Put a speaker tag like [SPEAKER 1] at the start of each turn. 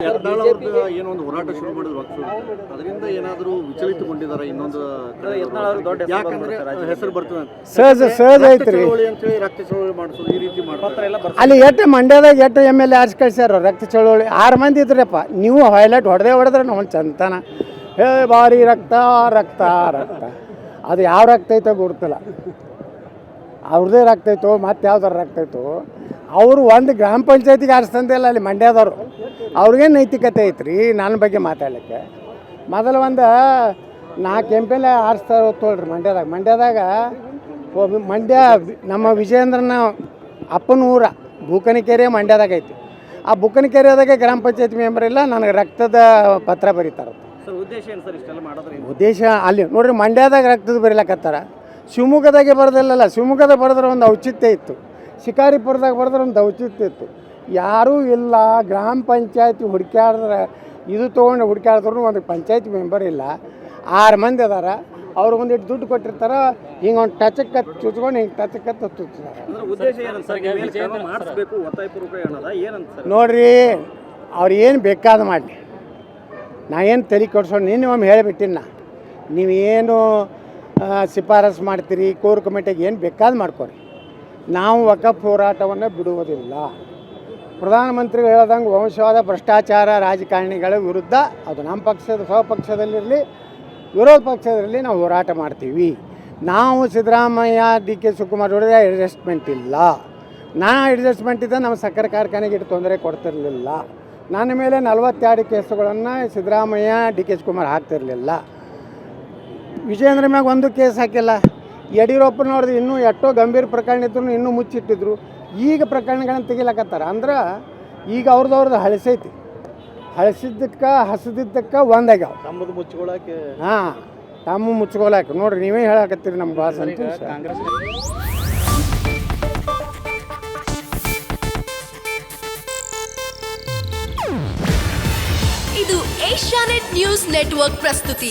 [SPEAKER 1] ಯತ್ನಾಳ್ ಅವ್ರದ್ದು ಏನೋ ಒಂದು ಹೋರಾಟ ಶುರು ಮಾಡಿದ್ರು ಪಕ್ಷ ಅದರಿಂದ ಏನಾದರೂ ವಿಚಲಿತಗೊಂಡಿದ್ದಾರೆ ಇನ್ನೊಂದು
[SPEAKER 2] ಯತ್ನಾಳ್ ಅವ್ರಿಗೆ ದೊಡ್ಡ
[SPEAKER 1] ಯಾಕಂದ್ರೆ ಹೆಸರು ಬರ್ತದೆ. ಅಂತ.
[SPEAKER 3] ಸಹಜ ಐತ್ರಿ.
[SPEAKER 1] ಚಳವಳಿ ಅಂತೇಳಿ ರಕ್ತ ಚಳವಳಿ ಮಾಡಿಸೋದು ಈ ರೀತಿ ಮಾಡ್ತಾರೆ.
[SPEAKER 3] ಅಲ್ಲಿ ಎಟ್ಟು ಮಂಡ್ಯದಾಗ ಎಷ್ಟು ಎಂ ಎಲ್ ಎ ಆರ್ಸ್ ಕಳ್ಸ್ಯಾರ ರಕ್ತ ಚಳವಳಿ. ಆರು ಮಂದಿ ಇದ್ರಪ್ಪ. ನೀವು ಹೈಲೈಟ್ ಹೊಡೆದೇ ಹೊಡೆದ್ರೆ ನಾವು ಚಂತನ. ಹೇ ಬಾರಿ ರಕ್ತ ರಕ್ತ ರಕ್ತ. ಅದು ಯಾವ ರಕ್ತ ಐತೋ ಗೊತ್ತಿಲ್ಲ. ಅವ್ರದ್ದೇ ರಕ್ತ ಐತೋ ಮತ್ತೆ ಯಾವ್ದಾರ ರಕ್ತ ಐತೋ. ಅವರು ಒಂದು ಗ್ರಾಮ ಪಂಚಾಯತಿಗೆ ಆರಿಸ್ತಂದಿಲ್ಲ ಅಲ್ಲಿ ಮಂಡ್ಯದವರು. ಅವ್ರಿಗೇನು ನೈತಿಕತೆ ಐತ್ರಿ ನನ್ನ ಬಗ್ಗೆ ಮಾತಾಡಲಿಕ್ಕೆ. ಮೊದಲು ಒಂದು ನಾಲ್ಕು ಎಂ ಎಲ್ ಆರಿಸ್ತಾರ ತೋಳ್ರಿ ಮಂಡ್ಯದಾಗ. ಮಂಡ್ಯದಾಗ ಮಂಡ್ಯ ನಮ್ಮ ವಿಜಯೇಂದ್ರನ ಅಪ್ಪನ ಊರ ಬೂಕನಕೆರೆ ಮಂಡ್ಯದಾಗ ಐತಿ. ಆ ಬುಕ್ಕನಕೆರೆದಾಗ ಗ್ರಾಮ ಪಂಚಾಯತ್ ಮೆಂಬರ್ ಇಲ್ಲ ನನಗೆ ರಕ್ತದ ಪತ್ರ ಬರೀತಾರೆ.
[SPEAKER 2] ಉದ್ದೇಶ
[SPEAKER 3] ಅಲ್ಲಿ ನೋಡ್ರಿ ಮಂಡ್ಯದಾಗ ರಕ್ತದ ಬರೀಲಕತ್ತಾರ. ಶಿವಮೊಗ್ಗದಾಗೆ ಬರೋದಿಲ್ಲಲ್ಲ ಶಿವಮೊಗ್ಗದಾಗ ಬರೆದ್ರೆ ಒಂದು ಔಚಿತ್ಯ ಇತ್ತು. ಶಿಕಾರಿಪುರದಾಗ ಬರೆದ್ರೆ ಒಂದು ಔಚಿತ್ಯ ಇತ್ತು. ಯಾರೂ ಇಲ್ಲ ಗ್ರಾಮ ಪಂಚಾಯತಿ ಹುಡುಕ್ಯಾಡಿದ್ರೆ ಇದು ತೊಗೊಂಡು ಹುಡುಕ್ಯಾಡಿದ್ರು ಒಂದು ಪಂಚಾಯತಿ ಮೆಂಬರ್ ಇಲ್ಲ. ಆರು ಮಂದಿ ಅದಾರ ಅವ್ರು ಒಂದಿಟ್ಟು ದುಡ್ಡು ಕೊಟ್ಟಿರ್ತಾರ ಹಿಂಗೆ ಒಂದು ಟಚಕ್ಕೆ ಚುಚ್ಕೊಂಡು ಹಿಂಗೆ ಟಚ್ ಚುಚ್ತಾರೆ.
[SPEAKER 2] ಏನಂತ ಸರ್
[SPEAKER 3] ನೋಡ್ರಿ ಅವ್ರು ಏನು ಬೇಕಾದ ಮಾಡಲಿ. ನಾ ಏನು ತಲೆ ಕೊಡ್ಸೋಣ ನಿನ್ನೆ ಒಮ್ಮೆ ಹೇಳಿಬಿಟ್ಟಿನಿ ನಾ. ನೀವೇನು ಶಿಫಾರಸು ಮಾಡ್ತೀರಿ ಕೋರ್ ಕಮಿಟಿಗೆ ಏನು ಬೇಕಾದ್ ಮಾಡ್ಕೊರಿ. ನಾವು ವಕಫ್ ಹೋರಾಟವನ್ನು ಬಿಡುವುದಿಲ್ಲ. ಪ್ರಧಾನಮಂತ್ರಿಗಳು ಹೇಳ್ದಂಗೆ ವಂಶವಾದ ಭ್ರಷ್ಟಾಚಾರ ರಾಜಕಾರಣಿಗಳ ವಿರುದ್ಧ ಅದು ನಮ್ಮ ಪಕ್ಷದ ಸ್ವಪಕ್ಷದಲ್ಲಿರಲಿ ವಿರೋಧ ಪಕ್ಷದಲ್ಲಿ ನಾವು ಹೋರಾಟ ಮಾಡ್ತೀವಿ. ನಾವು ಸಿದ್ದರಾಮಯ್ಯ ಡಿ ಕೆ ಶಿವಕುಮಾರ್ ಅವರಿಗೆ ಅಡ್ಜಸ್ಟ್ಮೆಂಟ್ ಇಲ್ಲ. ನಾ ಅಡ್ಜಸ್ಟ್ಮೆಂಟ್ ಇದ್ದ ನಮ್ಮ ಸಕ್ಕರೆ ಕಾರ್ಖಾನೆಗೆ ಇಟ್ಟು ತೊಂದರೆ ಕೊಡ್ತಿರಲಿಲ್ಲ. ನನ್ನ ಮೇಲೆ ನಲವತ್ತೆರಡು ಕೇಸುಗಳನ್ನು ಸಿದ್ದರಾಮಯ್ಯ ಡಿ ಕೆ ಶಿವಕುಮಾರ್ ಹಾಕ್ತಿರಲಿಲ್ಲ. ವಿಜಯೇಂದ್ರ ಮ್ಯಾಗ ಒಂದು ಕೇಸ್ ಹಾಕಿಲ್ಲ. ಯಡಿಯೂರಪ್ಪನವ್ರದ್ದು ಇನ್ನೂ ಎಷ್ಟೋ ಗಂಭೀರ ಪ್ರಕರಣ ಇದ್ರು ಇನ್ನೂ ಮುಚ್ಚಿಟ್ಟಿದ್ರು. ಈಗ ಪ್ರಕರಣಗಳನ್ನ ತೆಗಿಲಕತ್ತಾರ? ಅಂದ್ರೆ ಈಗ ಅವ್ರದ್ದು ಹಳಸೈತಿ. ಹಳಸಿದ್ದಕ್ಕೆ ಹಸದಿದ್ದಕ್ಕೆ ಒಂದಾಗ್ಯಾವ
[SPEAKER 1] ತಮ್ಮದು ಮುಚ್ಚಿಕೊಳ್ಳಕ್ಕೆ
[SPEAKER 3] ಹಾಂ ತಮ್ಮ ಮುಚ್ಕೋಲಾಕ ನೋಡ್ರಿ ನೀವೇ ಹೇಳಕತ್ತೀರಿ ನಮ್ಮ ಭಾಷೆ ಸಂತೋಷ
[SPEAKER 2] ಕಾಂಗ್ರೆಸ್
[SPEAKER 4] ಇದು ಏಷ್ಯಾನೆಟ್ ನ್ಯೂಸ್ ನೆಟ್ವರ್ಕ್ ಪ್ರಸ್ತುತಿ.